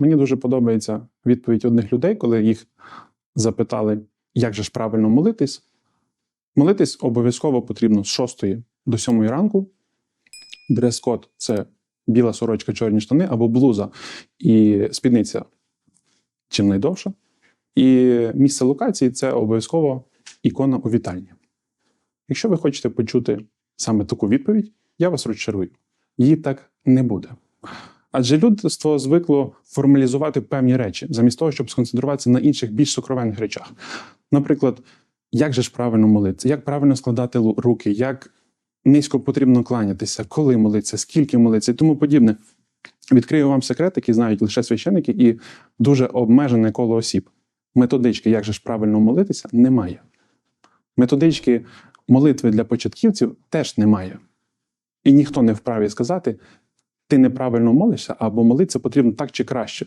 Мені дуже подобається відповідь одних людей, коли їх запитали, як же ж правильно молитись. Молитись обов'язково потрібно з 6 до 7 ранку. Дрес-код це біла сорочка, чорні штани або блуза і спідниця чим найдовша. І місце локації це обов'язково ікона у вітальні. Якщо ви хочете почути саме таку відповідь, я вас розчарую. Її так не буде. Адже людство звикло формалізувати певні речі, замість того, щоб сконцентруватися на інших більш сокровенних речах. Наприклад, як же ж правильно молитися, як правильно складати руки, як низько потрібно кланятися, коли молитися, скільки молитися і тому подібне. Відкрию вам секрет, який знають лише священники, і дуже обмежене коло осіб. Методички, як же ж правильно молитися, немає. Методички молитви для початківців теж немає. І ніхто не вправі сказати, ти неправильно молишся, або молитися потрібно так чи краще.